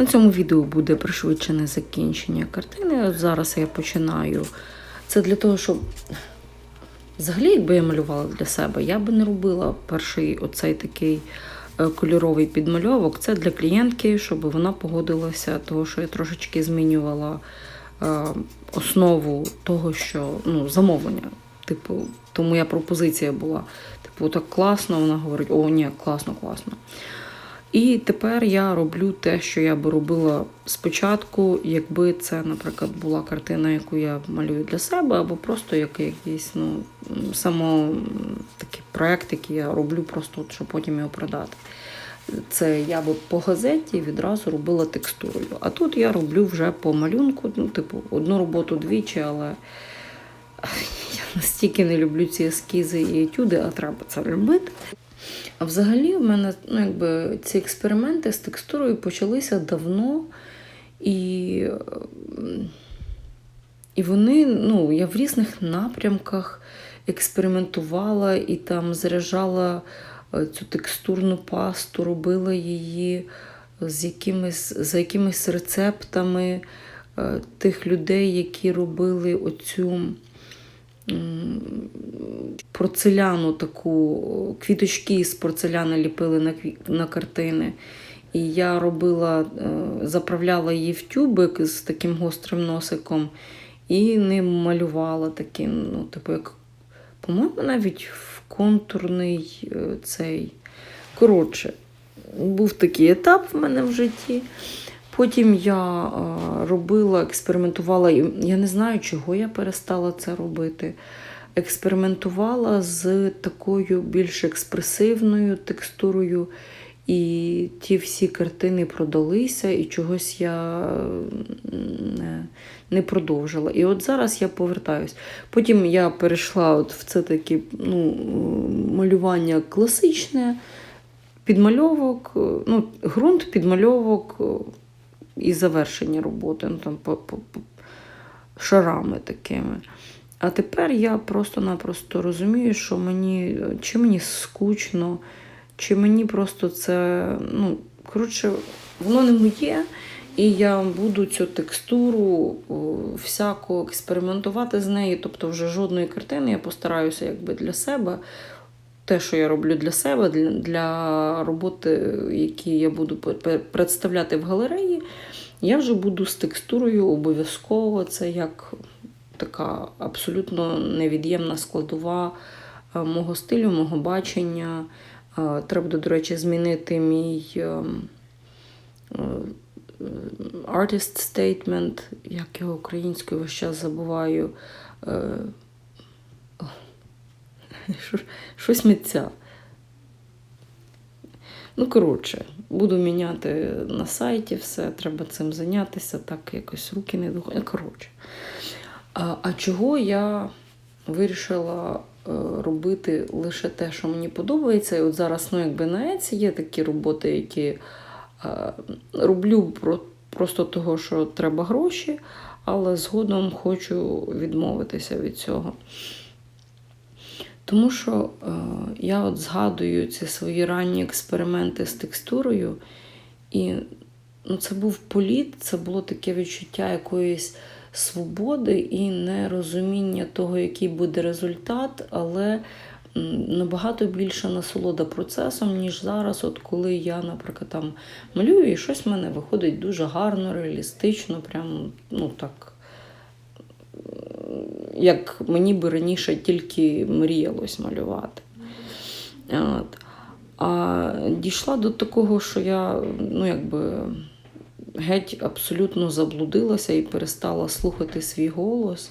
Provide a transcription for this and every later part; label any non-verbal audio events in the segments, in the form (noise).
На цьому відео буде пришвидшене закінчення картини. От зараз я починаю. Це для того, щоб взагалі, якби я малювала для себе, я би не робила перший оцей такий е, кольоровий підмальовок. Це для клієнтки, щоб вона погодилася, того, що я трошечки змінювала е, основу того, що ну, замовлення. Типу, то моя пропозиція була. Типу, так класно, вона говорить, о, ні, класно, класно. І тепер я роблю те, що я би робила спочатку, якби це, наприклад, була картина, яку я малюю для себе, або просто як якийсь ну, само такий проект, який я роблю, просто щоб потім його продати. Це я би по газеті відразу робила текстурою. А тут я роблю вже по малюнку, ну, типу, одну роботу двічі, але я настільки не люблю ці ескізи і етюди, а треба це робити. А взагалі в мене ну, якби, ці експерименти з текстурою почалися давно, і, ем, і вони, ну, я в різних напрямках експериментувала і там заряджала е, цю текстурну пасту, робила її з якимись, за якимись рецептами е, тих людей, які робили оцю порцеляну таку, квіточки з порцеляни ліпили на, на картини. І я робила, е, заправляла її в тюбик з таким гострим носиком і ним малювала таким, ну, типу, як, по-моєму, навіть в контурний е, цей. Коротше, був такий етап в мене в житті. Потім я е, робила, експериментувала, я не знаю, чого я перестала це робити. Експериментувала з такою більш експресивною текстурою, і ті всі картини продалися, і чогось я не, не продовжила. І от зараз я повертаюсь. Потім я перейшла от в це таке ну, малювання класичне, підмальовок, е, ну, ґрунт, підмальовок е, і завершення роботи, ну, там, шарами такими. А тепер я просто-напросто розумію, що мені чи мені скучно, чи мені просто це, ну, коротше, воно не моє, і я буду цю текстуру всяко експериментувати з нею. Тобто, вже жодної картини я постараюся якби для себе. Те, що я роблю для себе, для, для роботи, які я буду представляти в галереї, я вже буду з текстурою обов'язково. Це як така абсолютно невід'ємна складова е, мого стилю, мого бачення. Е, Треба, до речі, змінити мій е, artist statement, як його українською весь час забуваю. Що- митця. Ну, коротше, буду міняти на сайті все, треба цим зайнятися, так якось руки не доходять. Коротше. А, а чого я вирішила е, робити лише те, що мені подобається. І от зараз, ну, якби на Еці є такі роботи, які е, роблю про, просто того, що треба гроші, але згодом хочу відмовитися від цього. Тому що е, я от згадую ці свої ранні експерименти з текстурою, і ну, це був політ, це було таке відчуття якоїсь свободи і нерозуміння того, який буде результат, але набагато більша насолода процесом, ніж зараз, от коли я, наприклад, там малюю, і щось в мене виходить дуже гарно, реалістично, прям, ну так. Як мені би раніше тільки мріялось малювати. От. А дійшла до такого, що я ну, якби, геть абсолютно заблудилася і перестала слухати свій голос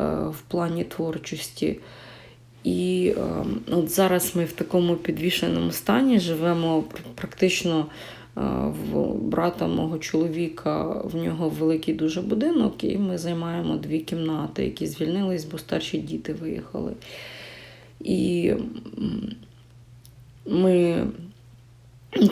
е, в плані творчості. І е, от зараз ми в такому підвішеному стані живемо практично в брата мого чоловіка, в нього великий дуже будинок, і ми займаємо дві кімнати, які звільнились, бо старші діти виїхали. І ми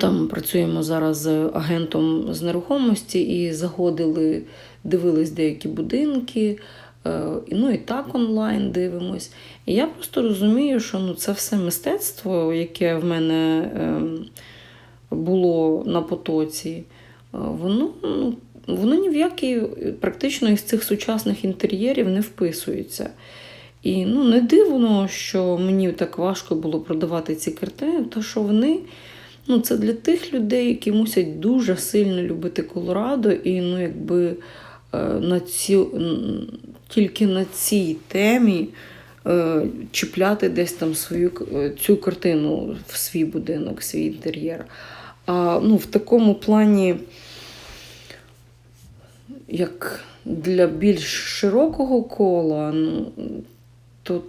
там працюємо зараз з агентом з нерухомості і заходили, дивились деякі будинки. е, Ну і так онлайн дивимось. І я просто розумію, що ну, це все мистецтво, яке в мене ем, було на потоці. воно, ну, воно ні в який практично із цих сучасних інтер'єрів не вписується. І ну, не дивно, що мені так важко було продавати ці картини, тому що вони ну, це для тих людей, які мусять дуже сильно любити Колорадо, і ну, якби е, на цю, тільки на цій темі е, чіпляти десь там свою е, цю картину в свій будинок, в свій інтер'єр. Ну, в такому плані, як для більш широкого кола, ну, то,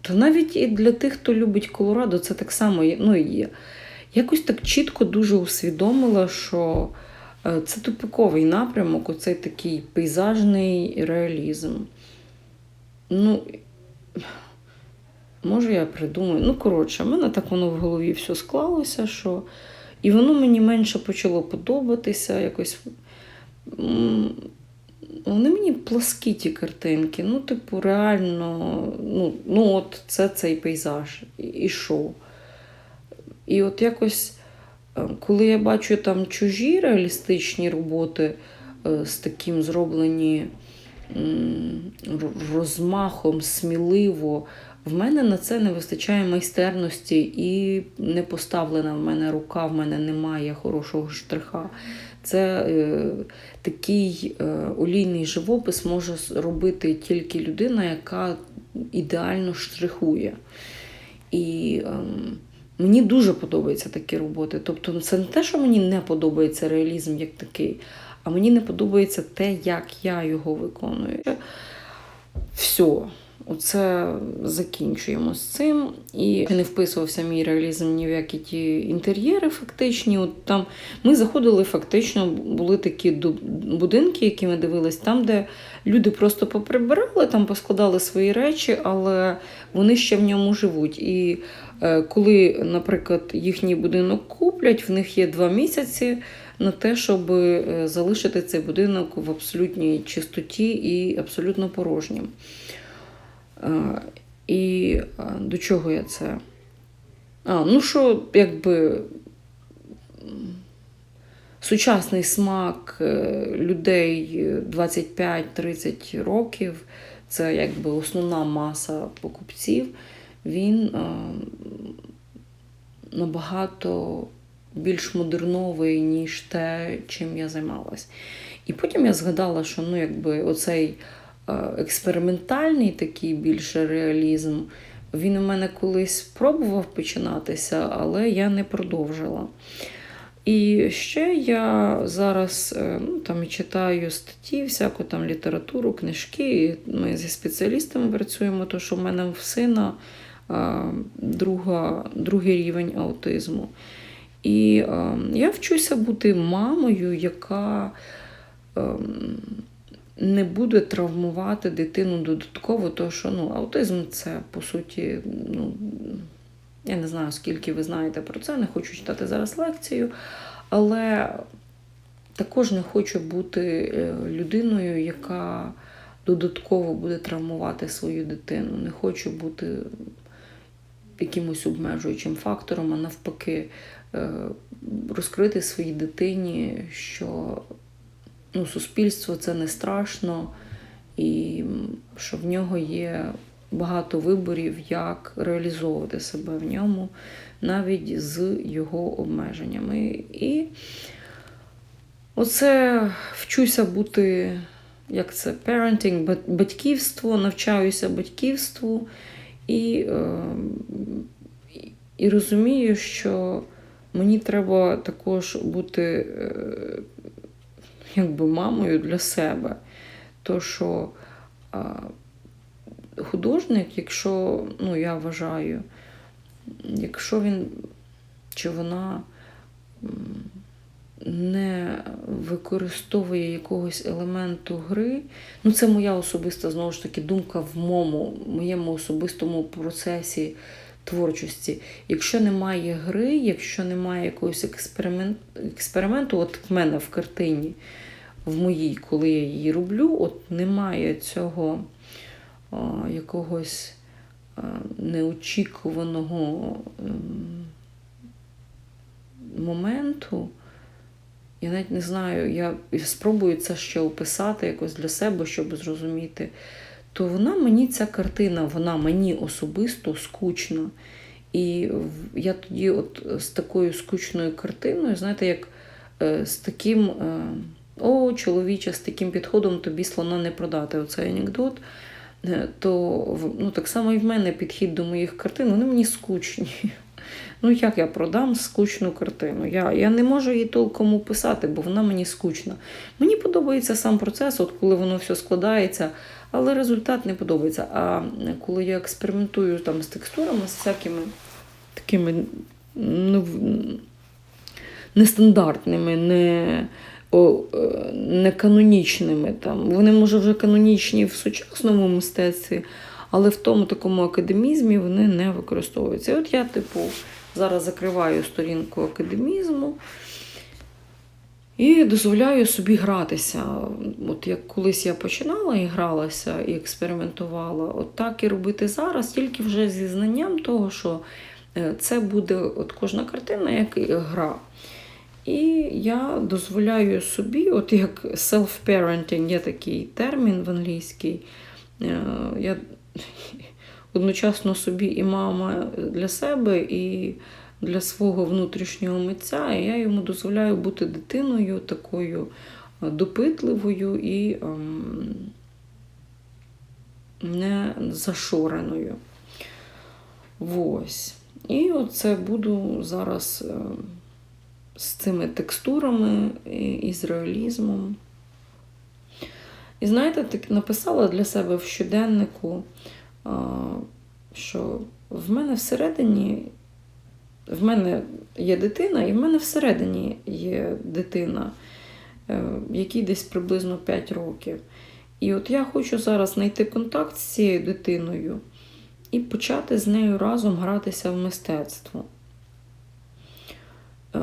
то навіть і для тих, хто любить Колорадо, це так само. Ну, є. Якось так чітко дуже усвідомила, що е, це тупиковий напрямок, оцей такий пейзажний реалізм. Ну, може, я придумаю. Ну, коротше, в мене так воно в голові все склалося, що. І воно мені менше почало подобатися. якось. Вони мені пласкі ті картинки. Ну, типу, реально, ну, ну от це цей пейзаж. І що? І от якось, е, коли я бачу там чужі реалістичні роботи е, з таким зроблені розмахом, сміливо, в мене на це не вистачає майстерності і не поставлена в мене рука, в мене немає хорошого штриха. Це е, такий е, олійний живопис може робити тільки людина, яка ідеально штрихує. І е, мені дуже подобаються такі роботи. Тобто, це не те, що мені не подобається реалізм як такий, а мені не подобається те, як я його виконую. Все. Оце закінчуємо з цим. І не вписувався мій реалізм ні в які ті інтер'єри фактичні. От там Ми заходили, фактично, були такі будинки, які ми дивились, там, де люди просто поприбирали, там поскладали свої речі, але вони ще в ньому живуть. І е, коли, наприклад, їхній будинок куплять, в них є два місяці. На те, щоб е, залишити цей будинок в абсолютній чистоті і абсолютно порожнім. І до чого я це? А, Ну, що, якби сучасний смак е, людей 25-30 років, це якби основна маса покупців, він набагато більш модерновий, ніж те, чим я займалась. І потім я згадала, що ну, якби оцей. Е, експериментальний такий більше реалізм. Він у мене колись пробував починатися, але я не продовжила. І ще я зараз е, ну, там, читаю статті, всяку там літературу, книжки. Ми зі спеціалістами працюємо, тому що в мене в сина е, друга, другий рівень аутизму. І я вчуся бути мамою, яка. Не буде травмувати дитину додатково, тому що ну, аутизм це по суті, ну, я не знаю, скільки ви знаєте про це, не хочу читати зараз лекцію, але також не хочу бути е, людиною, яка додатково буде травмувати свою дитину. Не хочу бути якимось обмежуючим фактором, а навпаки, е, розкрити своїй дитині, що ну, суспільство це не страшно, і що в нього є багато виборів, як реалізовувати себе в ньому, навіть з його обмеженнями. І оце вчуся бути, як це, parenting, батьківство, навчаюся батьківству і, е, і розумію, що мені треба також бути е, якби мамою для себе. То що а, художник, якщо, ну, я вважаю, якщо він чи вона не використовує якогось елементу гри, ну це моя особиста знову ж таки думка в моєму, моєму особистому процесі творчості. Якщо немає гри, якщо немає якогось експеримент, експерименту, от в мене в картині, в моїй, коли я її роблю, от немає цього а, якогось неочікуваного ем, моменту, я навіть не знаю, я спробую це ще описати якось для себе, щоб зрозуміти. То вона мені ця картина, вона мені особисто скучна. І я тоді, от з такою скучною картиною, знаєте, як е, з таким. е, О, чоловіче, з таким підходом тобі слона не продати. Оцей анекдот. Е, То ну, так само і в мене підхід до моїх картин, вони мені скучні. (laughs) Ну, як я продам скучну картину? Я, я не можу її толком описати, бо вона мені скучна. Мені подобається сам процес, от коли воно все складається, але результат не подобається. А коли я експериментую там з текстурами, з всякими такими ну, нестандартними, не, о, е, не канонічними. Там. Вони, може, вже канонічні в сучасному мистецтві, але в тому такому академізмі вони не використовуються. І от я, типу, зараз закриваю сторінку академізму. І дозволяю собі гратися. От як колись я починала і гралася, і експериментувала, от так і робити зараз, тільки вже зі знанням того, що е, це буде от кожна картина як гра. І я дозволяю собі, от як self-parenting, є такий термін в англійській. е, Я (laughs) одночасно собі і мама для себе, і для свого внутрішнього митця, і я йому дозволяю бути дитиною такою е, допитливою і ем, не зашореною. Ось. І оце буду зараз е, з цими текстурами і, з реалізмом. І знаєте, так написала для себе в щоденнику, що в мене всередині в мене є дитина, і в мене всередині є дитина, е, якій десь приблизно 5 років. І от я хочу зараз знайти контакт з цією дитиною і почати з нею разом гратися в мистецтво. Е,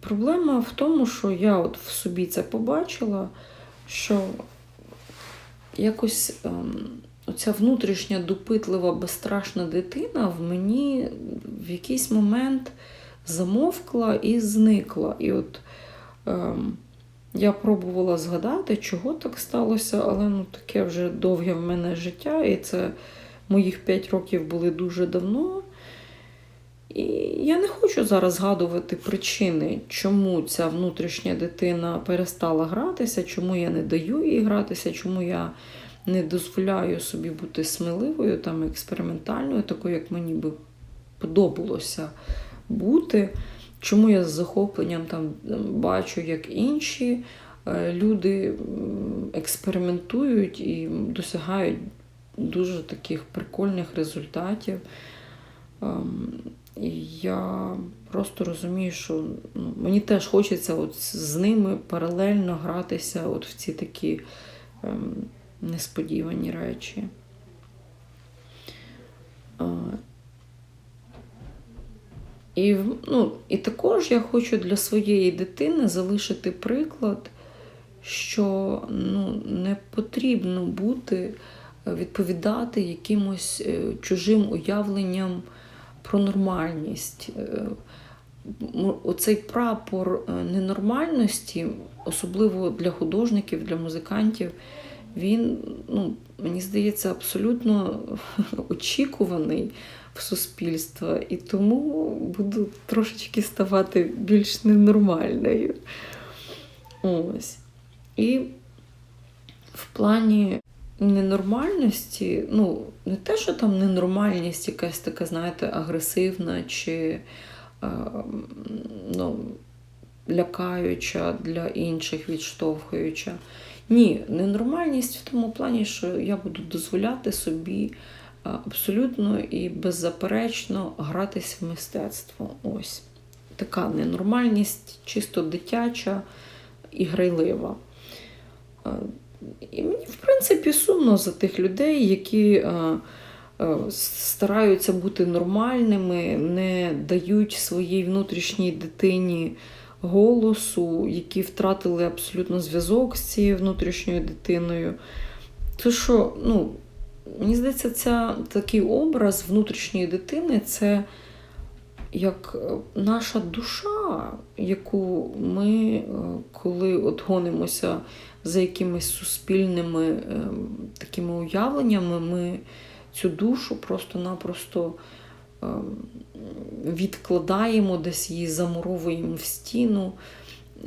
Проблема в тому, що я от в собі це побачила, що якось ем, оця внутрішня допитлива, безстрашна дитина в мені в якийсь момент замовкла і зникла. І от ем, я пробувала згадати, чого так сталося, але ну, таке вже довге в мене життя, і це моїх 5 років були дуже давно. І я не хочу зараз згадувати причини, чому ця внутрішня дитина перестала гратися, чому я не даю їй гратися, чому я не дозволяю собі бути сміливою, там, експериментальною, такою, як мені би подобалося бути. Чому я з захопленням там бачу, як інші е, люди експериментують і досягають дуже таких прикольних результатів. Ем, І я просто розумію, що ну, мені теж хочеться от з ними паралельно гратися от в ці такі ем, несподівані речі. Е, І, ну, і також я хочу для своєї дитини залишити приклад, що ну, не потрібно бути, е, відповідати якимось е, чужим уявленням про нормальність. Оцей прапор ненормальності, особливо для художників, для музикантів, він, ну, мені здається, абсолютно очікуваний в суспільство, і тому буду трошечки ставати більш ненормальною. Ось. І в плані ненормальності, ну, не те, що там ненормальність якась така, знаєте, агресивна чи ну, лякаюча для інших, відштовхуюча. Ні, ненормальність в тому плані, що я буду дозволяти собі абсолютно і беззаперечно гратись в мистецтво. Ось така ненормальність, чисто дитяча і грайлива. І мені, в принципі, сумно за тих людей, які а, стараються бути нормальними, не дають своїй внутрішній дитині голосу, які втратили абсолютно зв'язок з цією внутрішньою дитиною. То що, ну, мені здається, ця, такий образ внутрішньої дитини це як е, наша душа, яку ми, е, коли от гонимося за якимись суспільними е, такими уявленнями, ми цю душу просто-напросто відкладаємо, десь її замуровуємо в стіну.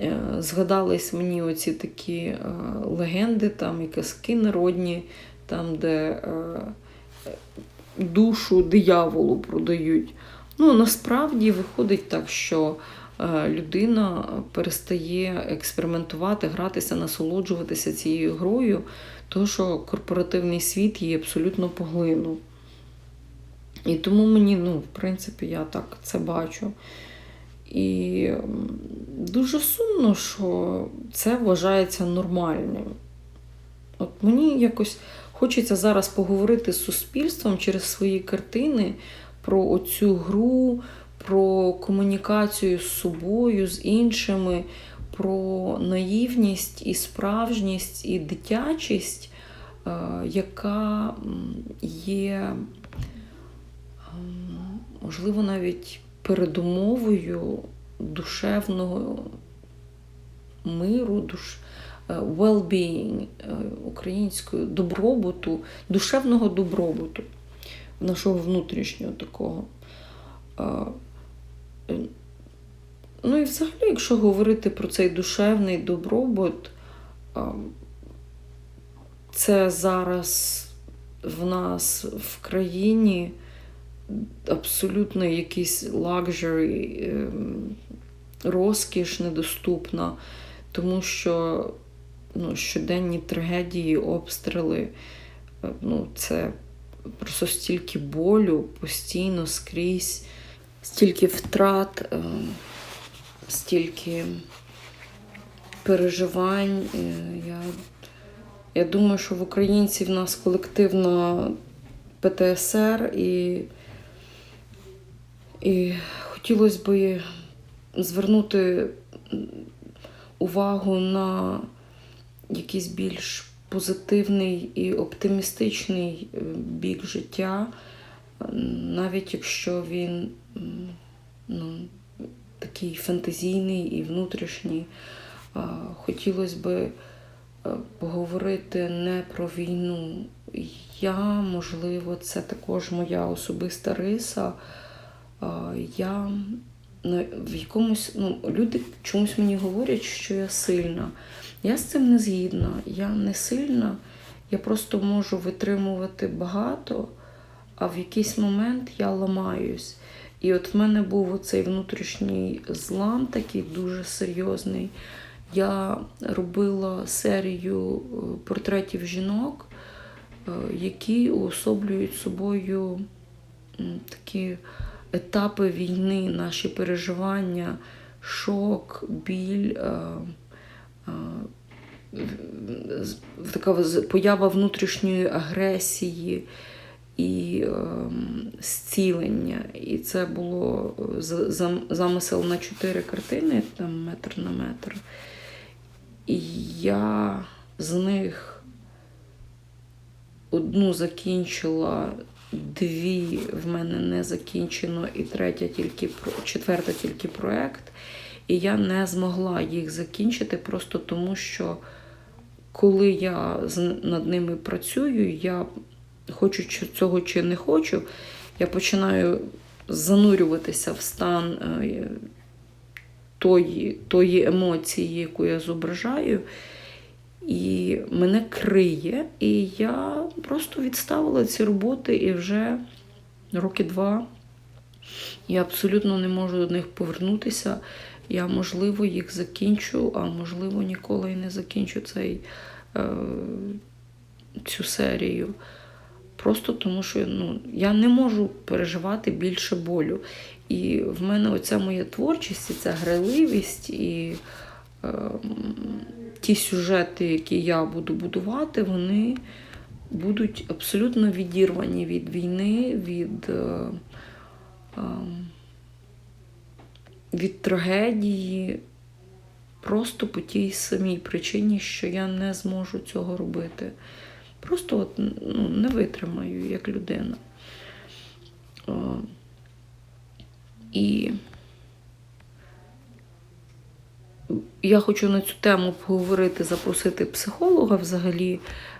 Е, Згадались мені оці такі е, легенди, там і казки народні, там, де е, душу дияволу продають. Ну, насправді виходить так, що людина перестає експериментувати, гратися, насолоджуватися цією грою, тому що корпоративний світ її абсолютно поглинув. І тому мені, ну, в принципі, я так це бачу. І дуже сумно, що це вважається нормальним. От мені якось хочеться зараз поговорити з суспільством через свої картини про оцю гру, про комунікацію з собою, з іншими, про наївність і справжність і дитячість, е, яка є, можливо, навіть передумовою душевного миру, душ, е, well-being е, українською добробуту, душевного добробуту, нашого внутрішнього такого. Е, Ну і взагалі, якщо говорити про цей душевний добробут, це зараз в нас в країні абсолютно якийсь лакжері, розкіш недоступна, тому що ну, щоденні трагедії, обстріли, е, ну, це просто стільки болю постійно скрізь, стільки втрат, е, стільки переживань. Е, Я, я думаю, що в українців в нас колективна ПТСР і, і хотілося б звернути увагу на якийсь більш позитивний і оптимістичний е, бік життя, навіть якщо він ну, такий фантазійний і внутрішній. Хотілося б е, поговорити не про війну. Я, можливо, це також моя особиста риса. Я в якомусь, ну, люди чомусь мені говорять, що я сильна. Я з цим не згідна. Я не сильна, я просто можу витримувати багато, а в якийсь момент я ламаюсь. І от в мене був оцей внутрішній злам, такий дуже серйозний. Я робила серію е, портретів жінок, е, які уособлюють собою такі етапи війни, наші переживання, шок, біль. е, е, така поява внутрішньої агресії і ем, зцілення. І це було е, замисел на чотири картини, там метр на метр. І я з них одну закінчила, дві в мене не закінчено, і третя тільки четверта тільки проект. І я не змогла їх закінчити просто тому, що коли я над ними працюю, я хочу цього чи не хочу, я починаю занурюватися в стан е, тої, тої емоції, яку я зображаю, і мене криє, і я просто відставила ці роботи і вже роки два я абсолютно не можу до них повернутися. Я, можливо, їх закінчу, а можливо, ніколи і не закінчу цей, е, цю серію. Просто тому, що ну, я не можу переживати більше болю. І в мене оця моя творчість, і ця грайливість, і е, ті сюжети, які я буду будувати, вони будуть абсолютно відірвані від війни, від. Е, ем, від трагедії просто по тій самій причині, що я не зможу цього робити. Просто от, ну, не витримаю як людина. О, І я хочу на цю тему поговорити, запросити психолога взагалі.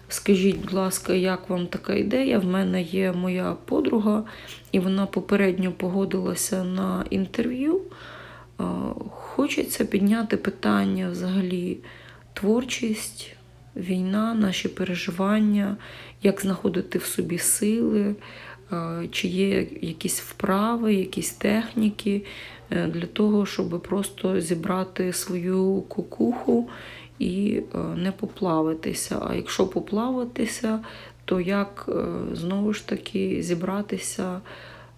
Скажіть, будь ласка, як вам така ідея? В мене є моя подруга, і вона попередньо погодилася на інтерв'ю. Хочеться підняти питання взагалі творчість, війна, наші переживання, як знаходити в собі сили, чи є якісь вправи, якісь техніки е, для того, щоб просто зібрати свою кукуху і е, не поплавитися. А якщо поплаватися, то як е, знову ж таки зібратися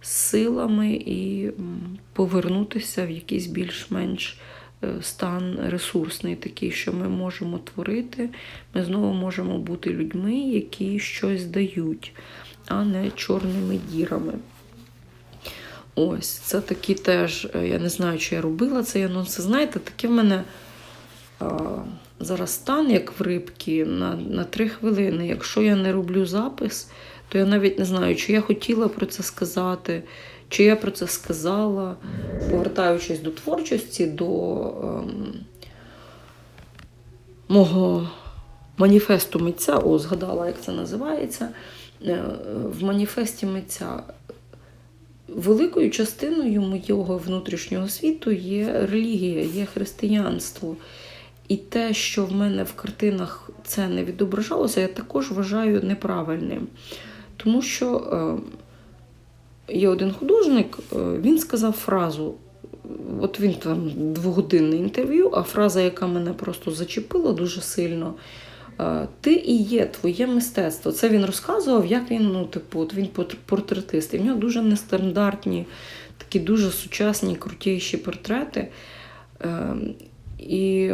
з силами і повернутися в якийсь більш-менш е, стан ресурсний, такий, що ми можемо творити, ми знову можемо бути людьми, які щось дають, а не чорними дірами. Ось, це такі теж, е, я не знаю, чи я робила цей анонс. Знаєте, таке в мене а, зараз стан, як в рибки, на, на три хвилини. Якщо я не роблю запис, то я навіть не знаю, чи я хотіла про це сказати, чи я про це сказала, повертаючись до творчості, до ем, мого маніфесту митця, о, згадала, як це називається. Е, В маніфесті митця великою частиною моєго внутрішнього світу є релігія, є християнство. І те, що в мене в картинах це не відображалося, я також вважаю неправильним. Тому що е, є один художник, е, він сказав фразу. От він там двогодинне інтерв'ю, а фраза, яка мене просто зачепила дуже сильно. Е, Ти і є твоє мистецтво. Це він розказував, як він, ну, типу, от він портретист. І в нього дуже нестандартні, такі дуже сучасні, крутіші портрети. Е, І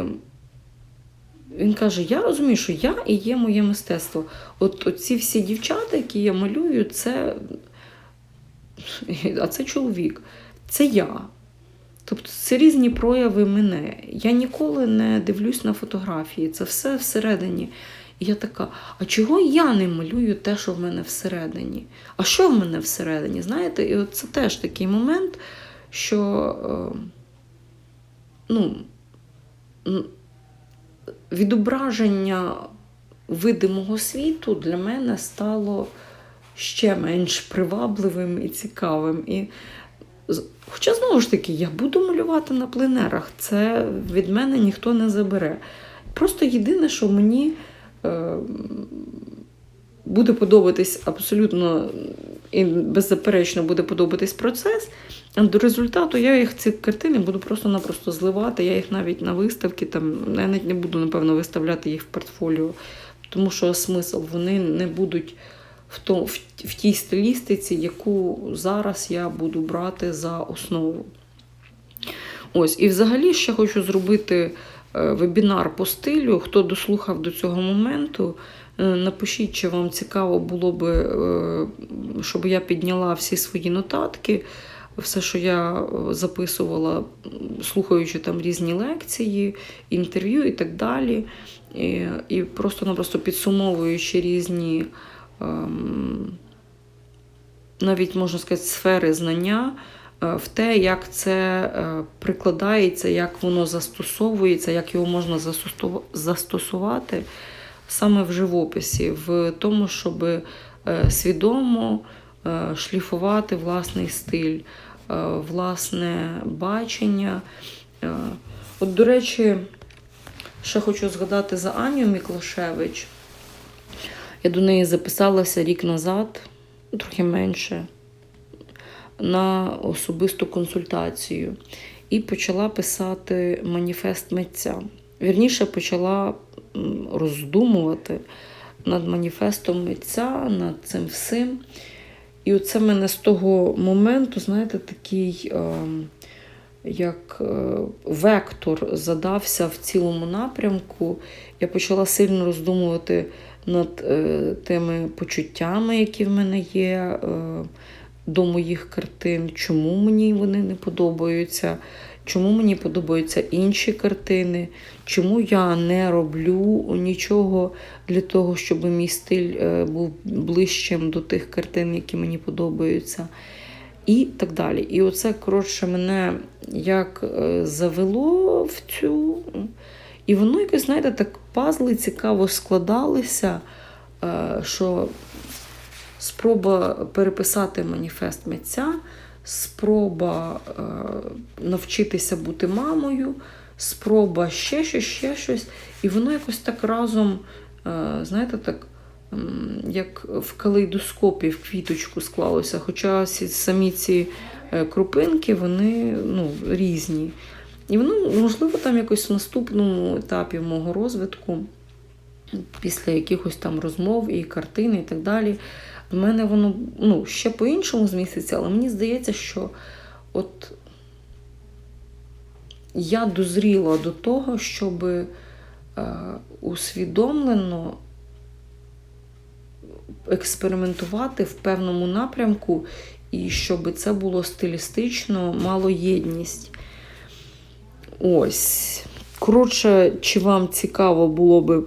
він каже: Я розумію, що я і є моє мистецтво. От ці всі дівчата, які я малюю, це. (laughs) А це чоловік, це я. Тобто це різні прояви мене. Я ніколи не дивлюсь на фотографії, це все всередині. І я така, а чого я не малюю те, що в мене всередині? А що в мене всередині? Знаєте, і от це теж такий момент, що е, ну, відображення видимого світу для мене стало ще менш привабливим і цікавим. І, хоча, знову ж таки, я буду малювати на пленерах, це від мене ніхто не забере. Просто єдине, що мені е, буде подобатись абсолютно і беззаперечно буде подобатись процес. А до результату я їх ці картини буду просто-напросто зливати. Я їх навіть на виставки, там, я навіть не буду, напевно, виставляти їх в портфоліо, тому що смисл вони не будуть в, то, в, в тій стилістиці, яку зараз я буду брати за основу. Ось, і взагалі ще хочу зробити е, вебінар по стилю. Хто дослухав до цього моменту, е, напишіть, чи вам цікаво було би, е, щоб я підняла всі свої нотатки, все, що я записувала, слухаючи там різні лекції, інтерв'ю і так далі. І, і просто-напросто підсумовуючи різні. Ем, навіть можна сказати, сфери знання е, в те, як це е, прикладається, як воно застосовується, як його можна застосувати саме в живописі, в тому, щоб е, свідомо шліфувати власний стиль, власне бачення. От, до речі, ще хочу згадати за Аню Міклашевич. Я до неї записалася рік назад, трохи менше, на особисту консультацію і почала писати маніфест митця. Вірніше почала роздумувати над маніфестом митця, над цим всім. І оце мене з того моменту, знаєте, такий ем, як е, вектор задався в цілому напрямку. Я почала сильно роздумувати над е, тими почуттями, які в мене є е, до моїх картин, чому мені вони не подобаються, чому мені подобаються інші картини, чому я не роблю нічого для того, щоб мій стиль е, був ближчим до тих картин, які мені подобаються. і так далі. І оце, коротше, мене як завело в цю. І воно якось, знаєте, так пазли цікаво складалися, е, що спроба переписати маніфест митця, спроба е, навчитися бути мамою, спроба ще щось, ще щось. І воно якось так разом, е, знаєте, так. Як в калейдоскопі в квіточку склалося. Хоча самі ці крупинки, вони ну, різні. І воно, можливо, там якось в наступному етапі мого розвитку, після якихось там розмов і картин, і так далі, в мене воно ну, ще по-іншому зміститься, але мені здається, що от я дозріла до того, щоб е, усвідомлено експериментувати в певному напрямку, і щоб це було стилістично, мало єдність. Ось. Коротше, чи вам цікаво було би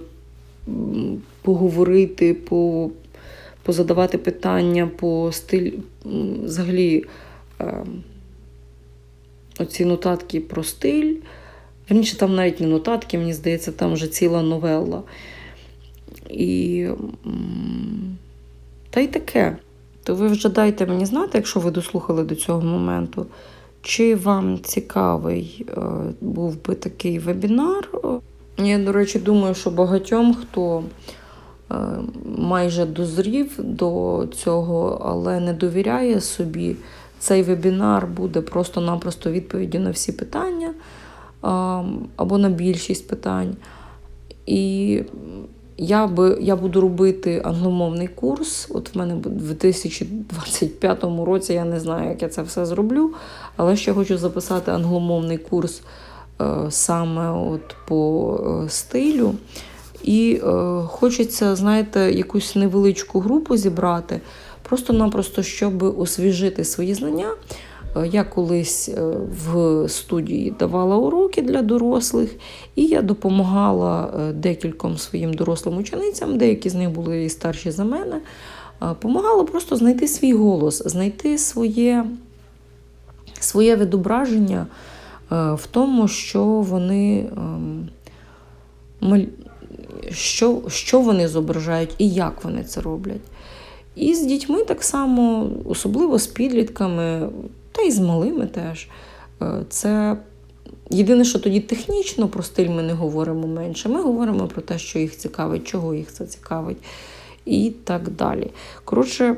поговорити, по, позадавати питання по стиль, взагалі, е, оці нотатки про стиль. Верніше, там навіть не нотатки, мені здається, там вже ціла новелла. І, та й таке. То ви вже дайте мені знати, якщо ви дослухали до цього моменту, чи вам цікавий е, був би такий вебінар. Я, до речі, думаю, що багатьом, хто е, майже дозрів до цього, але не довіряє собі, цей вебінар буде просто-напросто відповіді на всі питання або на більшість питань. І я би я буду робити англомовний курс. От в мене в 2025 році я не знаю, як я це все зроблю, але ще хочу записати англомовний курс е, саме от по е, стилю. І е, хочеться, знаєте, якусь невеличку групу зібрати, просто-напросто, щоб освіжити свої знання. Е, Я колись е, в студії давала уроки для дорослих, і я допомагала е, декільком своїм дорослим ученицям, деякі з них були і старші за мене. Помагала просто знайти свій голос, знайти своє, своє відображення в тому, що вони, ем, що, що вони зображають і як вони це роблять. І з дітьми так само, особливо з підлітками, та й з малими теж. Е, Це єдине, що тоді технічно про стиль ми не говоримо менше. Ми говоримо про те, що їх цікавить, чого їх це цікавить, і так далі. Коротше,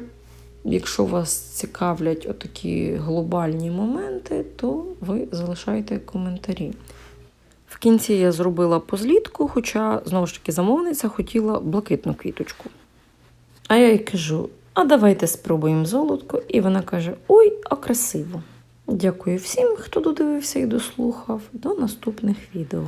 якщо вас цікавлять отакі глобальні моменти, то ви залишайте коментарі. В кінці я зробила позлітку, хоча, знову ж таки, замовниця хотіла блакитну квіточку. А я їй кажу: а давайте спробуємо золотко. І вона каже: Ой, а красиво. Дякую всім, хто додивився і дослухав. До наступних відео.